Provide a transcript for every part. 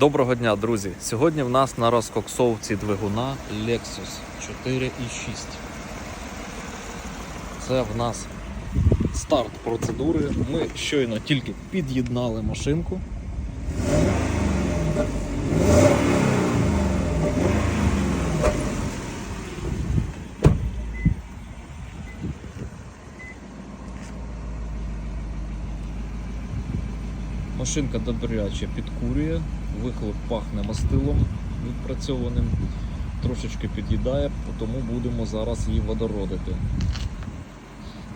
Доброго дня, друзі! Сьогодні в нас на розкоксовці двигуна Lexus 4.6. Це в нас старт процедури. Ми щойно тільки під'єднали машинку. Машинка добряче підкурює, вихлоп пахне мастилом відпрацьованим, трошечки під'їдає, тому будемо зараз її водородити.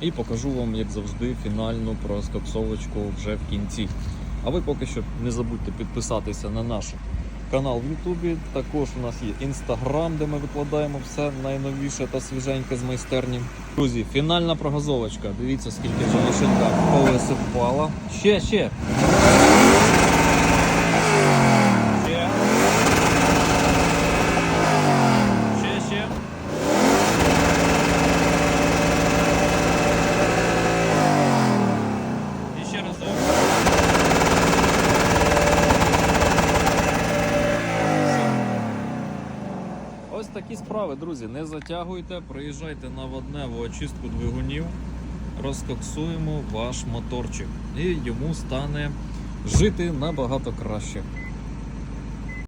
І покажу вам, як завжди, фінальну проскоксовочку вже в кінці. А ви поки що не забудьте підписатися на наш канал в Ютубі. Також у нас є інстаграм, де ми викладаємо все найновіше та свіженьке з майстерні. Друзі, фінальна прогазовочка. Дивіться, скільки вже машинка повисипала. Ще. Ще, ще. І ще разок. Ось такі справи, друзі. Не затягуйте, приїжджайте на водневу очистку двигунів, розкоксуємо ваш моторчик, і йому стане жити набагато краще.